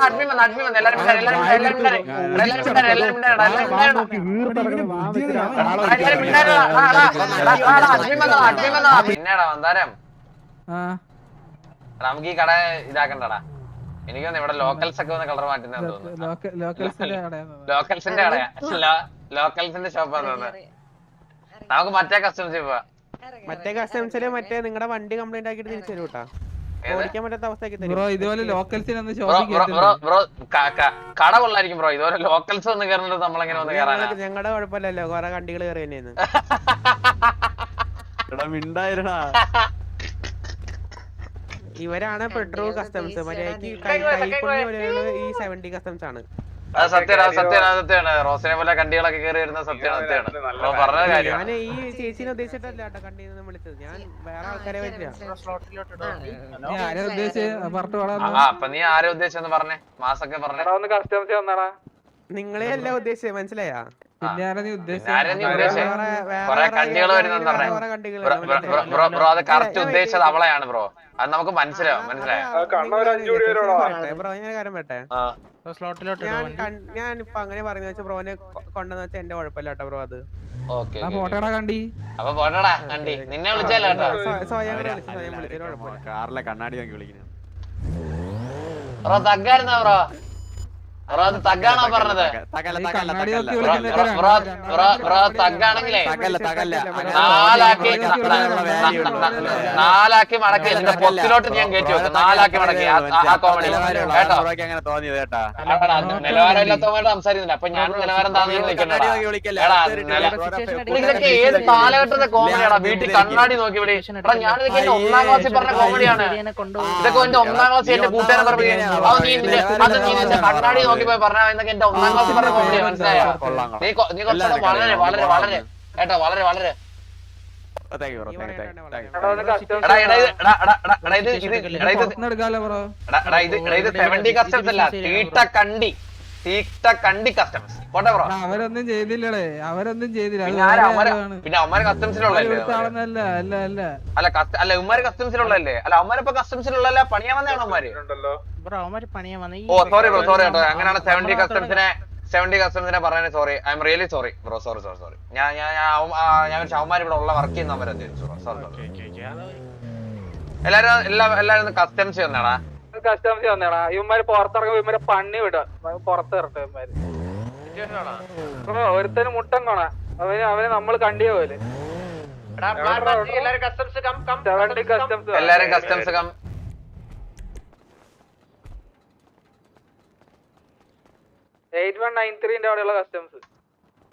Admin വന്ന് admin വന്ന് എല്ലാരും എല്ലാരും എല്ലാരും എല്ലാരും എല്ലാരും. പിന്നെടാ വന്താരം നമുക്ക് ഈ കട ഇതാക്കണ്ടടാ എനിക്ക് തോന്നുന്നു ഇവിടെ ലോക്കൽസ് ഒക്കെ ഒന്ന് കളർ മാറ്റുന്ന തോന്നുന്നു ലോക്കൽസിന്റെ കടയാ ലോക്കൽസിന്റെ ഷോപ്പാന്ന് തോന്നുന്നു നമുക്ക് മറ്റേ കസ്റ്റംസ് മറ്റേ കസ്റ്റംസിൽ മറ്റേ നിങ്ങളുടെ വണ്ടി കംപ്ലൈന്റ് ആക്കിട്ട് തിരിച്ചു തരും ബ്രോ ഇതുപോലെ ലോക്കൽസിനൊന്ന് bro shopping bro bro bro ക- ക- കട കൊള്ളായിരിക്കും ബ്രോ. ഇതുപോലെ ലോക്കൽസ് വന്ന് കയറുന്നത് നമ്മളെങ്ങനെ വന്ന് കയറാനാ? ഞങ്ങളുടെ കുഴപ്പമില്ലല്ലോ. കൊറേ കണ്ടികൾ കയറി മിണ്ടായിരടാ ഇവരാണ് പെട്രോൾ കസ്റ്റംസ് മര്യാദയ്ക്ക് ഈ സെവന്റി കസ്റ്റംസ് ആണ്. അത് സത്യമാണ് സത്യമാണ് സത്യമാണ് റോസിനെ പോലെ കണ്ടികളൊക്കെ കയറി വരുന്ന സത്യമാണ് സത്യമാണ് പറഞ്ഞ കാര്യം. ഞാൻ ഈ ചേച്ചിനെ ഉദ്ദേശിച്ചിട്ടല്ല കേട്ടോ വിളിച്ചത്. ഞാൻ വേറെ ആൾക്കാരെ പറ്റില്ല അപ്പൊ നീ ആരെ ഉദ്ദേശിച്ചെന്ന് പറഞ്ഞേ? മാസൊക്കെ പറഞ്ഞേ. നിങ്ങളെ അല്ല ഉദ്ദേശിച്ചത് മനസ്സിലായാ? ബ്രോ അത് കറക്റ്റ് ഉദ്ദേശിച്ചത് അവളെയാണ് ബ്രോ. അത് നമുക്ക് മനസ്സിലാവും മനസ്സിലായോ? ബ്രോ ഞാൻ ഇപ്പൊ അങ്ങനെ പറഞ്ഞു വെച്ചാൽ ബ്രോനെ കൊണ്ടെന്ന് വെച്ചാൽ എന്റെ കുഴപ്പമില്ല കേട്ടോ ബ്രോ അത്. ഓക്കെ ആ ഫോട്ടോടാ കണ്ടി. അപ്പൊ പോട്ടടാ കണ്ടി. നിന്നെ കാറിലെ കണ്ണാടി നോക്കി വിളിക്കുന്നു. Bro തഗ്ഗായിരുന്നോ bro? തഗ്ഗാണോ പറഞ്ഞത്? തഗ്ഗാണെങ്കിലേ. നാലാക്കി മടക്കി എന്റെ പൊത്തിലോട്ട് ഞാൻ കയറ്റി വെക്കും. നാലാക്കി മടക്കി ആ- കോമഡി കേട്ടോ? അങ്ങനെ തോന്നിയത് കേട്ടാ. നിലവാരം ഇല്ലാത്തവന്മാരുടെ സംസാരിക്കുന്നില്ല. അപ്പൊ ഞാൻ നിലവാരം താങ്ങി ഇതൊക്കെ ഏത് കാലഘട്ടത്തെ കോമഡിയാടാ വീട്ടിൽ കണ്ണാടി നോക്കി ഇവിടെ എടാ ഞാനിതൊക്കെ എന്റെ ഒന്നാം ക്ലാസ്സിൽ പറഞ്ഞ കോമഡിയാണ് ഇതൊക്കെ എന്റെ ഒന്നാം ക്ലാസ് എന്റെ കൂട്ടുകാരൻ പറഞ്ഞു അത് നീ നിന്റെ കണ്ണാടി നോക്കി പോയി പറഞ്ഞാ എന്നൊക്കെ എന്റെ ഒന്നാം ക്ലാസ്സിൽ പറഞ്ഞ കോമഡി മനസ്സിലായോ? കൊള്ളാം, നീ നീ കുറച്ചുകൂടെ വളരെ വളരെ വളരെ. കേട്ടോ വളരെ വളരെ. ഇത് സെവന്റി കസ്റ്റംസ് അല്ല തീട്ട കണ്ടി. കണ്ടി കസ്റ്റംസ് പോട്ടെ ബ്രോ അവരൊന്നും ചെയ്തില്ലടേ. അവരൊന്നും ചെയ്തില്ല. പിന്നെ അവന്മാര് കസ്റ്റംസിലുള്ളല്ലേ അല്ല അല്ല. അല്ല കസ്റ്റ അല്ല ഉമ്മാര് കസ്റ്റംസിലുള്ളല്ലേ അല്ല അവന്മാരിപ്പോ കസ്റ്റംസിലുള്ള പണിയാൻ വന്നതാണോ അവന്മാര്? ഓ സോറി ബ്രോ സോറി കേട്ടോ. അങ്ങനെയാണ് സെവന്റി കസ്റ്റംസിനെ സെവന്റി കസ്റ്റംസിനെ പറയാൻ sorry I'm really sorry bro sorry sorry sorry ഞാൻ ഞാൻ ഞാൻ ചവന്മാർ ഇവിടെ ഉള്ള വർക്ക് ചെയ്യുന്ന അവരെ തിരിച്ചു ബ്രോ സോറി സോറി എല്ലാരും എല്ലാ എല്ലാരും കസ്റ്റംസ് വന്നേടാ കസ്റ്റംസ് വന്നേടാ. ഇവന്മാര് പുറത്തിറങ്ങുമ്പോ ഇവന്മാരെ പണി വിടുക. പുറത്ത് ഇറട്ടെ ഇവന്മാര്. ഒരുത്തന് മുട്ടൻ കൊണ. അവന് അവനെ നമ്മൾ കണ്ടിയ പോലെ. എല്ലാരും customs come eight one nine ത്രീന്റെ അവിടെയുള്ള കസ്റ്റംസ്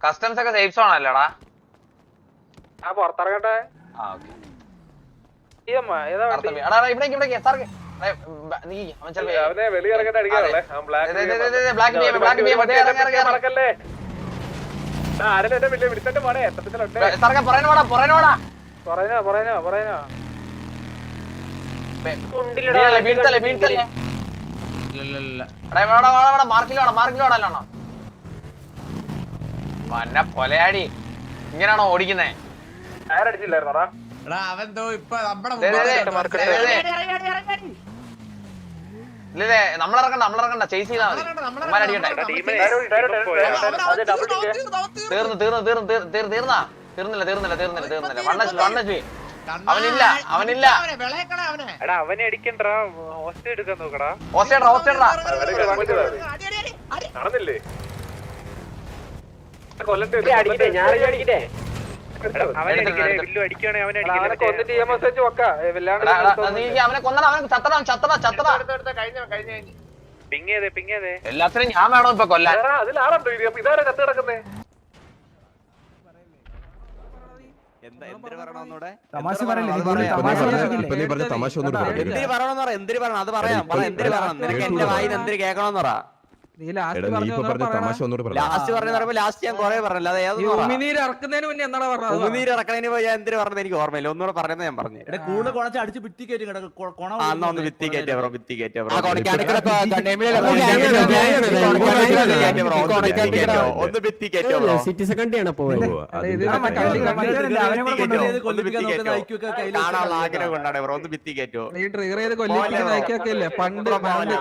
കസ്റ്റംസ് ഒക്കെ സേഫ് സോൺ അല്ലേടാ? ആ പുറത്തിറങ്ങട്ടെ. ആ ഓക്കെ സാർക്ക് ഇവിടെ, ഇവിടെ, ഇവിടെ, അല്ലാണോ? മന്ന പൊലയാടി. ഇങ്ങനെയാണോ ഓടിക്കുന്നേ? ദേ, ദേ. ഇല്ലേ നമ്മളിറങ്ങണ്ട നമ്മളിറങ്ങണ്ട. ചേസ് ചെയ്താൽ മതി. അടിക്കട്ടെ തീർന്നു തീർന്നു തീർന്നു തീർ- തീർ- തീർന്നാ. തീർന്നില്ല തീർന്നില്ല തീർന്നില്ല തീർന്നില്ല. വണ്ണ വണ്ണ അവനില്ല അവനില്ല. എടാ അവനെ അടിക്കണ്ടാ. ഹോസ്റ്റ് എടുക്കാൻ നോക്കടാ. ഹോസ്റ്റേഡ്രാ ഹോസ്റ്റേഡ്രാ നടന്നില്ലേ കൊല്ലത്തെ അടിക്കട്ടെ ഞാൻ അടിക്കട്ടെ അവനെ കൊന്നടാ അവനെ ചത്തടാ എല്ലാത്തിനും ഞാൻ വേണോ ഇപ്പൊ കൊല്ലാൻ? തമാശ പറയണം? അത് തമാശ പറയാം. എന്തിരി ഇപ്പൊ നീ പറഞ്ഞ തമാശ ഒന്നും എന്തിന് പറയണമെന്ന് പറ എന്തിന് പറയണം? അത് പറയാം പറ എന്തിന് പറയണം? നിനക്ക് എന്റെ വായിന് എന്തിരി കേൾക്കണമെന്ന് പറ. ലാസ്റ്റ് പറഞ്ഞു ലാസ്റ്റ് പറഞ്ഞ പറയുമ്പോ ലാസ്റ്റ് ഞാൻ കൊറേ പറഞ്ഞില്ല. ഇറക്കുന്നതിന് മുന്നേ എന്നാടാ പറഞ്ഞത്? ഉമിനീര് ഇറക്കണതിന് പോയി ഞാൻ എന്തിനു പറഞ്ഞത്? എനിക്ക് ഓർമ്മയില്ല. ഒന്നുകൂടെ പറഞ്ഞത് ഞാൻ പറഞ്ഞു. എടാ കൂടുതൽ കുണച്ച് അടിച്ച് ഭിത്തി കയറ്റി എന്നാ ഒന്ന് ഭിത്തി കയറ്റിയ ബ്രോ ഭിത്തി കയറ്റിയ ബ്രോ. ഒന്ന് ഭിത്തി കയറ്റിയോ ബ്രോ. സിറ്റി സെക്കൻഡിയാണ് പോയത്. കൂടെ കാണാനുള്ള ആഗ്രഹം കൊണ്ടാണ് ബ്രോ. ഒന്ന് ഭിത്തി കയറ്റോ ഈ ട്രിഗർ ചെയ്ത് ബ്രോ. നയിക്കൊക്കെ ഇല്ലേ പണ്ട് പോവല്ലേ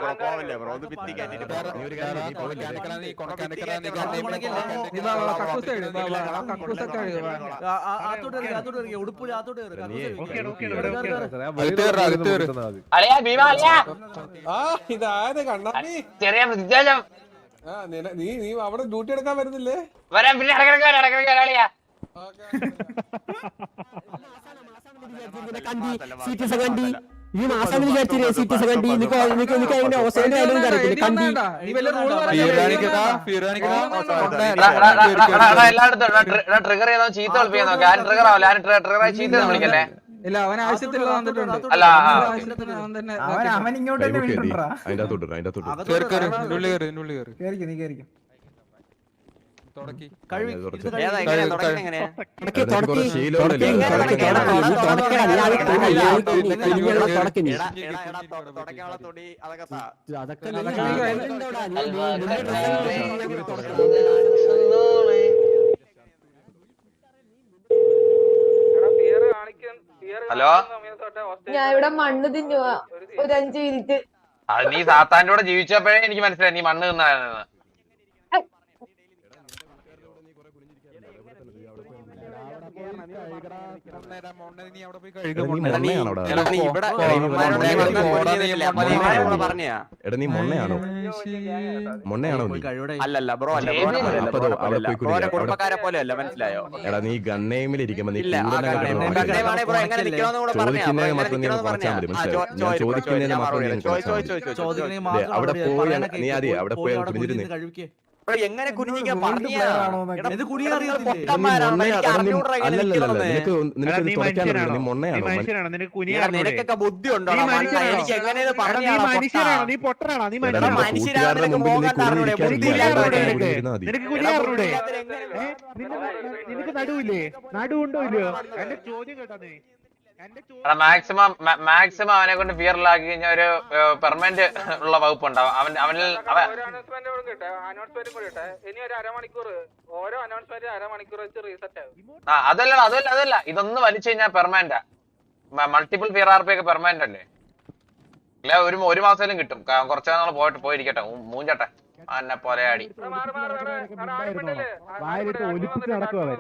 ബ്രോ ഒന്ന് ഭിത്തി കയറ്റിട്ട് ഉടുപ്പില്ല ഇതായത് കണ്ണാപ്പി ചെറിയ വിദ്യാലയം ആ നീ നീ അവിടെ ഡ്യൂട്ടി എടുക്കാൻ വരുന്നില്ലേ? വരാം പിന്നെ ഇടക്കിടക്ക് ഇടക്കിടക്ക് കണ്ടി സിറ്റി സെക്കൻഡി ഈ മാസം വിചാരിച്ചില്ലേ സിറ്റി സെക്കൻഡി നിനക്ക് നിനക്ക് നിനക്ക് അതിന്റെ അവസാനം ആയാലും അറിയത്തില്ല കണ്ടി നീ വല്ല റൂൾ എല്ലായിടത്തും ട്രിഗർ ചെയ്തോ ചീത്ത വിളിപ്പിക്കാൻ നോക്കി ആരും ട്രിഗർ ആവില്ല ആരും ട്രിഗർ ആയി ചീത്ത ഒന്നും വിളിക്കല്ലേ ഇല്ല അവൻ ആവശ്യത്തിലുള്ള വന്നിട്ടുണ്ട് അല്ല, അവൻ ഇങ്ങോട്ട് അതിന്റെ അകത്തോട്ട് ഇട്, അതിന്റെ അകത്തോട്ട് കയറി അകത്തോട്ട് കയറി. നീ ഹലോ? ഞാൻ ഇവിടെ മണ്ണ് തിന്നുവാ. ഒരു അഞ്ചു മിനിറ്റ്. നീ സാത്താന്റെ കൂടെ ജീവിച്ചപ്പോഴേ എനിക്ക് മനസ്സിലായി. നീ മണ്ണ് തിന്നാണെന്ന് എടാ, നീ എടാ, നീ- മൊണ്ണയാണോടാ? എടാ, നീ ഇവിടെ ഇവന്മാരോട് ഞാൻ ഒന്നും പറഞ്ഞില്ല. അപ്പൊ നീ ഇവന്മാരോട് പറഞ്ഞയാ? എടാ നീ മൊണ്ണയാണോ മൊണ്ണയാണോ നീ പോയി കഴിവിടെ അല്ലല്ല ബ്രോ അല്ല ബ്രോനെ പോലെയല്ല, അപ്പൊ അത് ബ്രോനെ അവിടെ പോലെയല്ല. പോയി കുടിക്കാം. ബ്രോനെ അവിടെ- കുടുംബക്കാരെ പോലെയല്ല മനസ്സിലായോ? എടാ നീ ഗണ്ണേമിൽ ഇരിക്കുമ്പോ നീ ബ്രോ ബ്രോ ചോദിക്കുന്നതിന് മാത്രം നീ നിൽക്കണമെന്ന് കുറച്ചാൽ പറഞ്ഞാ. മതി, മനസ്സിലായോ? ബ്രോ, ചോദിക്കുന്നതിന് മാത്രം നീ അവിടെ പോയി നീ ആദ്യം അവിടെ പോയി പോയി എങ്ങനെ എടാ, നിനക്കൊക്കെ ബുദ്ധി ഉണ്ടോ എനിക്ക് എങ്ങനെ നിനക്ക് നടുവില്ലേ നടുവുണ്ടോ? ഇല്ലയോ? എന്റെ ചോദ്യം കേട്ടോ നീ. മാക്സിമം മാക്സിമം അവനെ കൊണ്ട് ഫിയറിലാക്കി കഴിഞ്ഞാൽ ഒരു പെർമനന്റ് ഉള്ള വകുപ്പ് ഉണ്ടാവും. അവൻ അവനിൽ അതല്ല അതല്ല അതല്ല. ഇതൊന്ന് വലിച്ചു കഴിഞ്ഞാൽ permanent multiple fear R P ഒക്കെ പെർമനന്റ് അല്ലേ? ഇല്ല ഒരു ഒരു മാസത്തിലും കിട്ടും. കുറച്ചു നാൾ പോയിട്ട് പോയിരിക്കട്ടെ. മൂഞ്ചട്ടെ. എന്നെ പോലെ വായിലിട്ട് ഒലിപ്പിച്ച് വന്ന്, വന്ന്.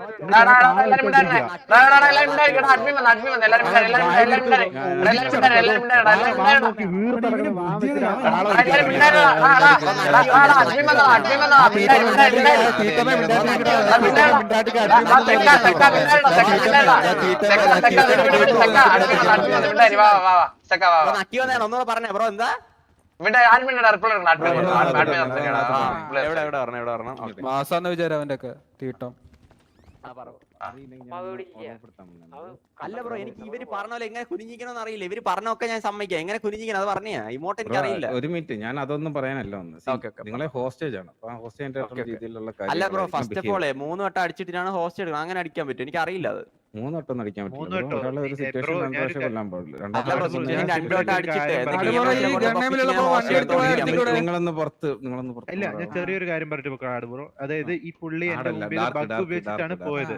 വാ വന്ന്, വന്ന്, വാ, വാ, വാ. തെക്കാ, വാ, വാ. നക്കി വന്നതാണ് ഒന്നുകൂടെ പറഞ്ഞേ ബ്രോ എന്താ ഓക്കേ. മാസാന്ന് വിചാരം അവന്റെ ഒക്കെ തീട്ടം അല്ല ബ്രോ എനിക്ക് ഇവർ പറഞ്ഞ പോലെ എങ്ങനെ കുനിഞ്ഞിക്കണമെന്ന് അറിയില്ല. ഇവർ പറഞ്ഞൊക്കെ ഞാൻ സമ്മതിക്കാം. എങ്ങനെ കുനിഞ്ഞിക്കണം അത് പറഞ്ഞാ ഇമോട്ട് എനിക്ക് അറിയില്ല. ഒരു മിനിറ്റ്. ഞാൻ അതൊന്നും പറയാനല്ല ഒന്ന്. ഓക്കേ, ഓക്കേ, നിങ്ങളെ ഹോസ്റ്റേജ് ആണ്. ഹോസ്റ്റേജ്. രീതിയിലുള്ള അല്ല ബ്രോ ഫസ്റ്റ് ഓഫ് ഓൾ ഓളെ മൂന്ന് വട്ടം അടിച്ചിട്ടാണ് ഹോസ്റ്റ് എടുക്കണം അങ്ങനെ അടിക്കാൻ പറ്റും എനിക്ക് അറിയില്ല അത്. മൂന്ന് വട്ടം അടിക്കാൻ പറ്റില്ല? ഒരാളെ ഒരു സിറ്റുവേഷൻ രണ്ട് പ്രാവശ്യം കൊല്ലാൻ പാടില്ല. നിങ്ങളൊന്ന് പുറത്ത് നിങ്ങളൊന്ന് പുറത്ത് ഇല്ല ഞാൻ ചെറിയൊരു കാര്യം പറഞ്ഞിട്ട് പോകാം ബ്രോ. അതായത് ഈ പുള്ളി എന്റെ മുമ്പിൽ ബഗ് ഉപയോഗിച്ചിട്ടാണ് പോയത്.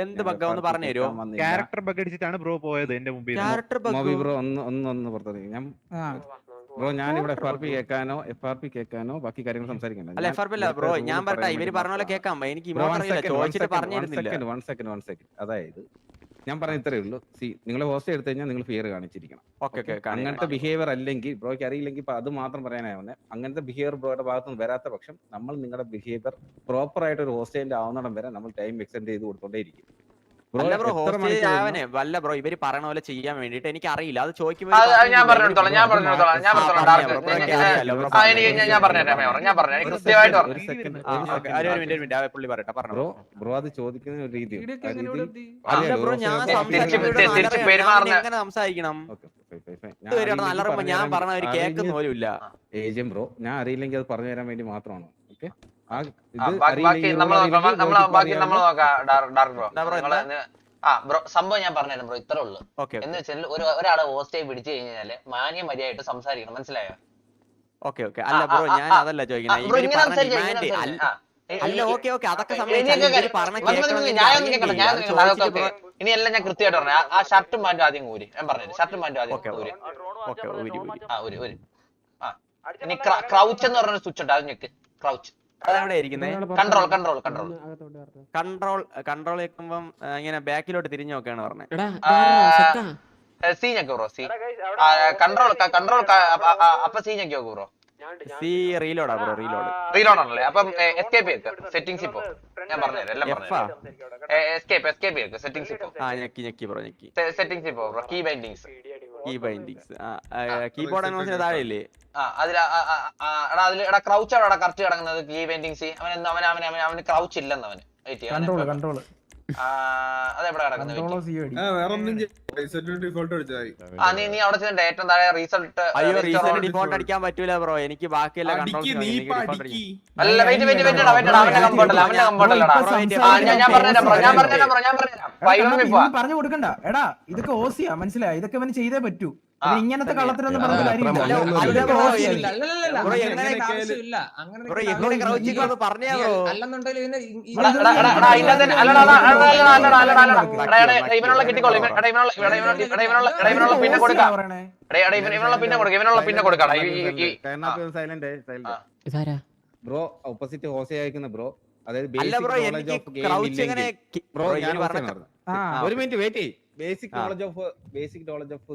എന്ത് ഇവൻ പറഞ്ഞേ. തരുമോ? ക്യാരക്ടർ ബഗ് അടിച്ചിട്ടാണ് ബ്രോ പോയത് എന്റെ മുമ്പിൽ നിന്ന്. ക്യാരക്ടർ ബഗ് ബ്രോ ഒന്ന് ഒന്ന് ഒന്ന് പുറത്തേക്ക് ഞാൻ ബ്രോ ഞാൻ ഇവിടെ എഫ് ആർ പി കേൾക്കാനോ എഫ് ആർ പി കേൾക്കാനോ ബാക്കി കാര്യങ്ങൾ സംസാരിക്കണ്ട. അല്ല എഫ് ആർ പി അല്ല ബ്രോ ഞാൻ പറയട്ടെ ഇവർ പറഞ്ഞ പോലെ കേൾക്കാം. എനിക്ക് ചോദിച്ചിട്ട് പറഞ്ഞിരുന്നില്ല. വൺ സെക്കൻഡ് വൺ സെക്കൻഡ് അതായത് ഞാൻ പറഞ്ഞ ഇത്രേ ഉള്ളൂ. സി നിങ്ങൾ ഹോസ്റ്റ് എടുത്തു കഴിഞ്ഞാൽ നിങ്ങൾ ഫിയർ കാണിച്ചിരിക്കണം. ഓക്കെ ഓക്കെ അങ്ങനത്തെ ബിഹേവിയർ അല്ലെങ്കിൽ ബ്രോയ്ക്ക് അറിയില്ലെങ്കിൽ അത് മാത്രം പറയാനാവുന്നത് അങ്ങനത്തെ ബിഹേവിയർ ബ്രോയുടെ ഭാഗത്തുനിന്ന് വരാത്ത പക്ഷം നമ്മൾ നിങ്ങളുടെ ബിഹേവിയർ പ്രോപ്പർ ആയിട്ട് ഒരു ഹോസ്റ്റലിന്റെ ആവുന്നിടം വരെ നമ്മൾ ടൈം എക്സ്റ്റെൻഡ് ചെയ്ത് കൊടുത്തോണ്ടേയിരിക്കും അല്ല ബ്രോ ഹോസ്റ്റ് ആവനെ. വല്ല ബ്രോ ഇവർ പറയണ പോലെ ചെയ്യാൻ വേണ്ടിട്ട് എനിക്ക് അറിയില്ല അത് ചോദിക്കുമ്പോൾ ഞാൻ പറഞ്ഞെടുത്തോളാം ഞാൻ പറഞ്ഞെടുത്തോളാം ഞാൻ പറഞ്ഞോളാം. ഞാൻ- പറഞ്ഞുതരാം പറഞ്ഞു പറഞ്ഞു എനിക്ക് കൃത്യമായിട്ട് പുള്ളി പറയട്ടെ പറഞ്ഞു. ബ്രോ ബ്രോ അത് ചോദിക്കുന്ന ഒരു രീതി. എങ്ങനെ നല്ല ഞാൻ സംസാരിക്കണം? ഞാൻ പറഞ്ഞ ഒരു കേൾക്കുന്ന പോലും ഇല്ല. ഏജൻ ബ്രോ ഞാൻ അറിയില്ലെങ്കിൽ അത് പറഞ്ഞു തരാൻ വേണ്ടി മാത്രമാണ്? ഓക്കെ ആ ബ്രോ നമ്മൾ ബാക്കി നമ്മൾ നോക്കാം ഡാർക്ക് ഡാർക്ക് ബ്രോ. ഡാ ബ്രോ, നിങ്ങൾ നി- ആ ബ്രോ സംഭവം ഞാൻ പറഞ്ഞായിരുന്നു ബ്രോ ഇത്രേ ഉള്ളൂ. എന്ന് വെച്ചാൽ ഒരു ഒരാളെ ഹോസ്റ്റേ പിടിച്ചു കഴിഞ്ഞാൽ മാന്യ മര്യാദയായിട്ട് സംസാരിക്കണം മനസ്സിലായോ? Okay okay. അല്ല ബ്രോ ഞാൻ അതല്ല ചോദിക്കുന്നത് അല്ല ഓക്കെ ഓക്കെ. അതൊക്കെ ഇനി എല്ലാം ഞാൻ കൃത്യമായിട്ട് പറഞ്ഞു. ആ ഷർട്ടും പാന്റും ആദ്യം ഊരി. ഞാൻ പറഞ്ഞു ഷർട്ടും പാന്റും ആദ്യം ഊരി. ഓക്കെ ഊരി ഊരി ആ ഊരി ഊരി. ആ. ഇനി ക്രൗച്ച് എന്ന് പറഞ്ഞൊരു സ്വിച്ച് ഉണ്ട് അത് ഞെക്ക്. ക്രൗച്ച്. അതെവിടെ ഇരിക്കുന്നത് control control control control control വെക്കുമ്പം ആ, ഇങ്ങനെ ബാക്കിലോട്ട് തിരിഞ്ഞു നോക്കാണ് പറഞ്ഞത് ആ, സി. ഞെക്ക് ബ്രോ സി കൺട്രോൾ കൺട്രോൾ അപ്പൊ സി ഞെക്കി ബ്രോ സി റീലോഡാ ബ്രോ റീലോഡ് റീലോഡ് ആണല്ലേ അപ്പം എസ്കേപ്പ് ചെയ്ക്ക് സെറ്റിംഗ്സ് ഇപ്പോ ഞാൻ പറഞ്ഞുതരാം എല്ലാം പറഞ്ഞു എസ്കേപ്പ് എസ്കേപ്പ് ചെയ്ക്ക് സെറ്റിംഗ്സ് ഇപ്പോ ആ ഞെക്കി ഞെക്കി ബ്രോ ഞെക്കി. സെറ്റിംഗ്സ് ഇപ്പോ bro. Key bindings key bindings ആ കീബോർഡ് അനുസരിച്ച് താഴെ ഇല്ലേ ആ അതിൽ എടാ അതിൽ എടാ ക്രൗച്ച് അവിടെ കറക്റ്റ് കിടക്കുന്നത് കീ ബൈൻഡിങ്സ് അവൻ അവൻ അവൻ അവൻ അവന് ക്രൗച്ച് ഇല്ലെന്ന് അവന്. അതെവിടെ കിടക്കുന്നത്? നീ അവിടെ ചെന്നിട്ട് ഏറ്റവും താഴെ റിസൾട്ട് അയ്യോ റീസെന്റ് ഡിഫോൾട്ട് അടിക്കാൻ പറ്റൂല ബ്രോ എനിക്ക് ബാക്കിയുള്ള കൺട്രോൾ അല്ല വെയിറ്റ് വെയിറ്റ് വെയിറ്റ് അവന്റെ അവന്റെ കംഫർട്ട് അല്ല അവന്റെ ആ ഞാൻ പറഞ്ഞു ബ്രോ ഞാൻ പറഞ്ഞു ബ്രോ ഞാൻ ഇപ്പോ പറഞ്ഞു കൊടുക്കണ്ട. എടാ ഇതൊക്കെ ഓസിയാ മനസ്സിലായ? ഇതൊക്കെ അവന് ചെയ്തേ പറ്റൂ. ഇങ്ങനത്തെ കള്ളത്തിനൊന്നും പറഞ്ഞ കാര്യമില്ല ഇവനുള്ള കിട്ടിക്കോളൂ. ഇവൻ- എടാ, ഇവനുള്ള എടാ, ഇവനുള്ള എടാ, ഇവനുള്ള എടാ, ഇവനുള്ള പിന്നെ കൊടുക്കാം. എടാ, എടാ, ഇവൻ- ഇവനുള്ള പിന്നെ കൊടുക്കാം ഇവനുള്ള പിന്നെ കൊടുക്കാം. ബ്രോ ഓപ്പോസിറ്റ് ഹോസെ അയക്കുന്ന ബ്രോ. അതായത് ബ്രോ എനിക്ക് ക്രൗച്ച് എങ്ങനെ ബ്രോ ഞാൻ ഒരു മിനിറ്റ് വെയിറ്റ് ചെയ്യ് basic knowledge of basic knowledge of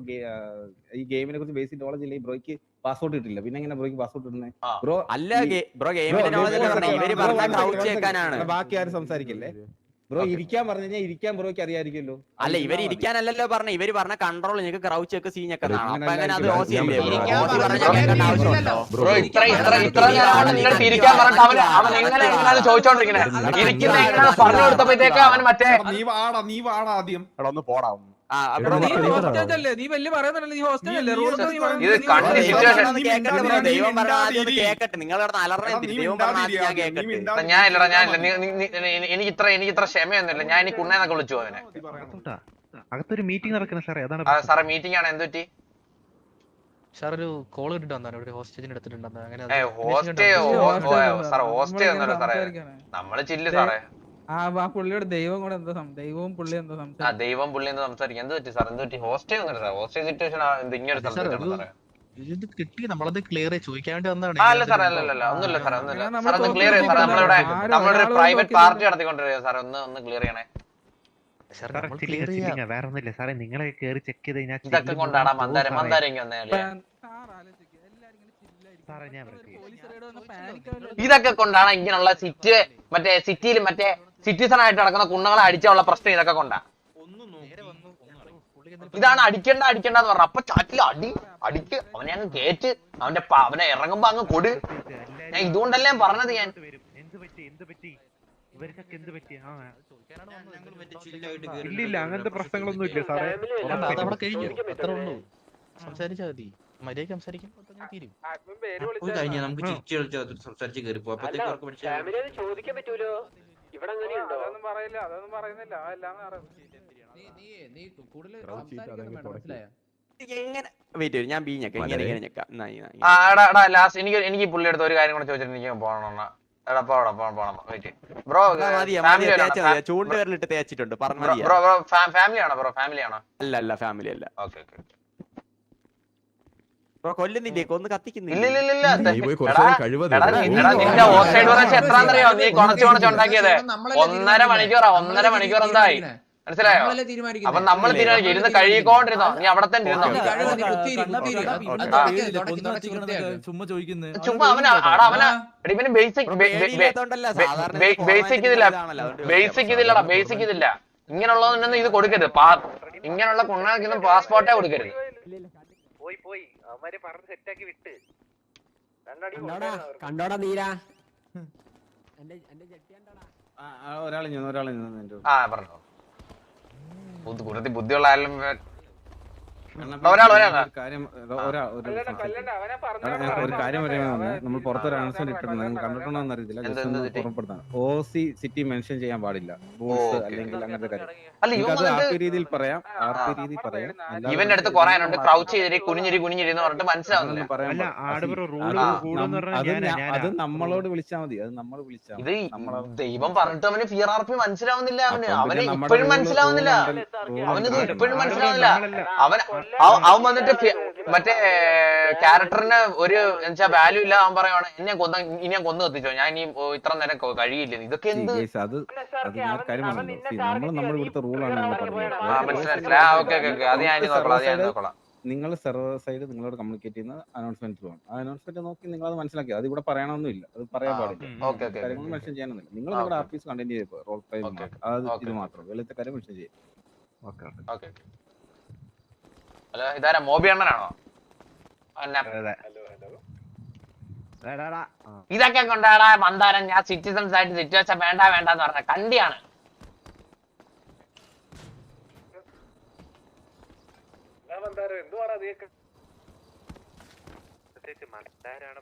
ഈ ഗെയിമിനെ കുറിച്ച് ബേസിക് നോളജ് ഇല്ലെങ്കിൽ ബ്രോയ്ക്ക് പാസ്പോർട്ട് കിട്ടില്ല. പിന്നെ എങ്ങനെ ബ്രോയ്ക്ക് പാസ്പോർട്ട് ഇടുന്നത് ബ്രോ അല്ല ബ്രോ ഗെയിമിന്റെ നോളജ് ഇവർ പറഞ്ഞ ക്രൗച്ച് വെക്കാനാണ് ബാക്കി ആരും സംസാരിക്കില്ലേ? ബ്രോ ഇരിക്കാൻ പറഞ്ഞു കഴിഞ്ഞാൽ ഇരിക്കാൻ ബ്രോക്ക് അറിയാമായിരിക്കുമല്ലോ അല്ല ഇവർ ഇരിക്കാനല്ലല്ലോ പറഞ്ഞു. ഇവർ പറഞ്ഞ കൺട്രോൾ നിങ്ങൾക്ക് ക്രൗച്ച് ഒക്കെ എങ്ങനെ എങ്ങനെയാണ് ചോദിച്ചോണ്ടിരിക്കണേ ഇരിക്കുന്ന പറഞ്ഞു കൊടുത്തപ്പോഴത്തേക്ക് അവൻ മറ്റേ നീ വാടാ നീ വാടാ ആദ്യം. ഒന്ന് നീ നീ വലിയ പറയുന്നുണ്ടല്ലോ നീ ഹോസ്റ്റലല്ലേ ഞാൻ ഇല്ലടാ ഞാൻ എനിക്ക് ഇത്ര എനിക്ക് ഇത്ര ക്ഷമയൊന്നുമില്ല. ഞാൻ ഇനി കുണ്ണേന്നൊക്കെ വിളിച്ചു അവനെ അകത്തൊരു മീറ്റിംഗ് നടക്കുന്ന സാറേ. അതാണ് സാറേ മീറ്റിംഗ് ആണ്. എന്ത് പറ്റി? സാർ ഒരു കോൾ കിട്ടിട്ട് വന്നാണ്. ഇവിടെ ഹോസ്റ്റേജിന് എടുത്തിട്ടുണ്ടെന്ന്. അങ്ങനെ ഏ ഹോസ്റ്റ് സാറേ ഹോസ്റ്റ് ഒന്നുമല്ല സാറേ. നമ്മൾ ചില്ല് സാറേ. ആ ആ പുള്ളിയുടെ ദൈവം കൂടെ എന്താ ദൈവവും പുള്ളി എന്താ ആ സംസാരിക്കും ദൈവം പുള്ളി എന്ന് സംസാരിക്കും. എന്ത് പറ്റി സാർ എന്ത് പറ്റി? ഹോസ്റ്റേ ഒന്നുമില്ല സാർ ഹോസ്റ്റേ സിറ്റുവേഷൻ ഇങ്ങനെ ഇത് കിട്ടി. നമ്മളത് ക്ലിയർ ചോദിക്കാൻ വേണ്ടി വന്നതാണ്. അല്ല സാറേ അല്ല അല്ല അല്ല ഒന്നുമില്ല സാറേ ഒന്നുമില്ല. സാർ ഒന്ന് ക്ലിയർ ചെയ്യും. നമ്മളിവിടെ പ്രൈവറ്റ് പാർട്ടി നടത്തിക്കൊണ്ടിരിക്കുക ഒന്ന് ഒന്ന് ക്ലിയർ ചെയ്യണേ. സാർ നമ്മൾ ക്ലിയർ ചെയ്യാം. വേറെ ഒന്നുമില്ല. സാറേ നിങ്ങളെ കേറി ചെക്ക് ചെയ്ത് കഴിഞ്ഞാൽ ഇതൊക്കെ മന്ദാരം മന്ദാരം വരട്ടെ. ഇതൊക്കെ കൊണ്ടാണ് ഇങ്ങനെയുള്ള സിറ്റി മറ്റേ സിറ്റിയിൽ മറ്റേ സിറ്റിസൺ ആയിട്ട് നടക്കുന്ന കുണ്ണകളെ അടിച്ചുള്ള പ്രശ്നം ഇതൊക്കെ കൊണ്ടാ. ഇതാണ് അടിക്കണ്ട അടിക്കണ്ട എന്ന് പറഞ്ഞ അപ്പൊ ചാറ്റിൽ അടി അടിക്ക് അവനെ അങ്ങ് കേറ്റ് അവന്റെ അവനെ ഇറങ്ങുമ്പോ അങ്ങ് കൊട്. ഞാൻ ഇതുകൊണ്ടല്ലേ പറഞ്ഞത് ഞാൻ. എന്ത് വരും? എന്ത് പറ്റി? ഇവർക്കൊക്കെ എന്ത് പറ്റി? ആ. ഇല്ല ഇല്ല അങ്ങനത്തെ പ്രശ്നങ്ങളൊന്നും ഇല്ല സാറേ. അതവിടെ കഴിഞ്ഞു അത്രേ ഉള്ളൂ. സംസാരിച്ചാൽ മതി. മര്യാദയ്ക്ക് സംസാരിക്കും തീരും കഴിഞ്ഞ നമുക്ക് ചിരിച്ചു കളിച്ച് സംസാരിച്ച് കയറി ചോദിക്കാൻ പറ്റൂലോ? ഇവിടെ അങ്ങനെയുണ്ടോ അതൊന്നും പറയില്ല അതൊന്നും പറയുന്നില്ല. എല്ലാം എങ്ങനെ വെയിറ്റ് ഞാൻ ബി ഞെക്കാം. ഇങ്ങനെ ഇങ്ങനെ. ഞെക്കാം ലാസ്റ്റ് എനിക്ക് എനിക്ക് പുള്ളി എടുത്ത് ഒരു കാര്യം കൂടെ ചോദിച്ചിട്ട് എനിക്ക് പോകണം എടാ പോണം പോണം പോണം വെയിറ്റ് ബ്രോ തേച്ചിട്ടുണ്ട്. പറഞ്ഞു ബ്രോ ബ്രോ ഫാമിലി ആണോ? ബ്രോ ഫാമിലി ആണോ? അല്ല അല്ല ഫാമിലി അല്ല. ഓക്കെ ഓക്കെ കൊല്ലുന്നില്ലേ? കൊന്ന് കത്തിക്കുന്നില്ല? ഇല്ല ഇല്ല ഇല്ല. നീ കുറച്ചു എത്രാന്നറിയോ കൊണച്ച് കൊണച്ച് ഉണ്ടാക്കിയത് ഒന്നര മണിക്കൂറാ ഒന്നര മണിക്കൂർ എന്തായി? മനസ്സിലായോ? അപ്പൊ നമ്മൾ തീരുമാനിക്കും. ഇരുന്ന് കഴുകിക്കൊണ്ടിരുന്നോ നീ അവിടെ തന്നെ ഇരുന്നോ? ചുമ്മാ അവന ആടാ അവന എടി ഇവന് ബേസിക് ബേസിക് ഇതില്ല. ബേസിക് ഇതില്ലടാ ബേസിക് ഇതില്ല. ഇങ്ങനെയുള്ളതൊന്നും ഇത് കൊടുക്കരുത്. ഇങ്ങനെയുള്ള കുണ്ണാക്കൊന്നും പാസ്പോർട്ടേ കൊടുക്കരുത്. പോയി പോയി. അവന്മാര് പറഞ്ഞ് സെറ്റാക്കി വിട്ട്. രണ്ടടി കണ്ടോടാ കണ്ടോടാ നീരാ. എന്റെ എന്റെ ജെട്ടി കണ്ടോടാ. ഒരാളെ ഞാൻ ഒരാളെ ഞാൻ ആ പറഞ്ഞോ. ബുദ്ധിയുള്ള ഒരാൾ ഒരു കാര്യം പറയുന്നത് നമ്മൾ പുറത്തൊരു അനൗൺസ്മെന്റ് ഇട്ടിട്ടുണ്ട്. നിങ്ങൾ കണ്ടിട്ടുണ്ടോ എന്ന് അറിയത്തില്ല. എന്ത് ജസ്റ്റ് ഒന്ന് ഓർമ്മപ്പെടുത്താം ഒ സി സിറ്റി മെൻഷൻ ചെയ്യാൻ പാടില്ല. റൂൾസ് അല്ലെങ്കിൽ അങ്ങനത്തെ കാര്യം. അല്ല ഇവൻ അത് വന്നിട്ട് രീതിയിൽ പറയാം. ആ രീതിയിൽ പറയാം. ഇവന്റെ അടുത്ത് പറയാനുണ്ട് ക്രൗച്ച് ചെയ്തിരി കുനിഞ്ഞിരി കുനിഞ്ഞിരി എന്ന് പറഞ്ഞിട്ട് മനസ്സിലാവുന്നില്ല. അത് നമ്മളോട് വിളിച്ചാൽ മതി. അത് നമ്മൾ വിളിച്ചാൽ ഇത് നമ്മളെ ദൈവം പറഞ്ഞിട്ട് അവന് ഫിയർ ആർ പി മനസ്സിലാവുന്നില്ല അവന് അവന് ഇപ്പോഴും മനസ്സിലാവുന്നില്ല. ഉണ്ട്. ഇപ്പോഴും മനസ്സിലാവുന്നില്ല. അവൻ അവൻ- വന്നിട്ട് മറ്റേ ക്യാരക്ടറിന് ഒരു എന്നുവെച്ചാ വാല്യൂ ഇല്ല അവൻ പറയുവാണ് എന്നെ കൊന്ന ഇനി ഞാൻ കൊന്നു കത്തിച്ചോ? ഞാൻ ഇനി ഇത്ര നേരം കഴിയില്ല. ഇതൊക്കെ എന്ത്? അത് ഞാൻ അത് ഞാൻ നിങ്ങൾ സെർവർ സൈഡ് നിങ്ങളോട് കമ്മ്യൂണിക്കേറ്റ് ചെയ്യുന്ന അനൗൺസ്മെന്റ് ത്രൂ ആണ് ആ അനൗൺസ്മെന്റ് നോക്കി നിങ്ങൾ അത് മനസ്സിലാക്കി. അത് ഇവിടെ പറയണമെന്നില്ല അത് പറയാൻ പാടില്ല. ഓക്കെ ഓക്കെ കാര്യങ്ങൾ മെൻഷൻ ചെയ്യാനൊന്നുമില്ല. നിങ്ങൾ നിങ്ങളുടെ ഓക്കേ. കണ്ടിന്യൂ കണ്ടന്റ് ചെയ്തോ റോൾ പ്ലേ അത്. ഇത് മാത്രം. വെളുത്ത കാര്യം മെൻഷൻ ചെയ്യും. Okay okay. അല്ല ഇതാരാ? മോബി അണ്ണനാണോ? ഇതൊക്കെ കൊണ്ടാടാ മന്ദാരം. ഞാൻ സിറ്റിസൺസ് ആയിട്ട് സിറ്റുവേഷൻ വേണ്ട വേണ്ട എന്ന് പറഞ്ഞ കണ്ടിയാണ്. എന്തുവാടാ നീ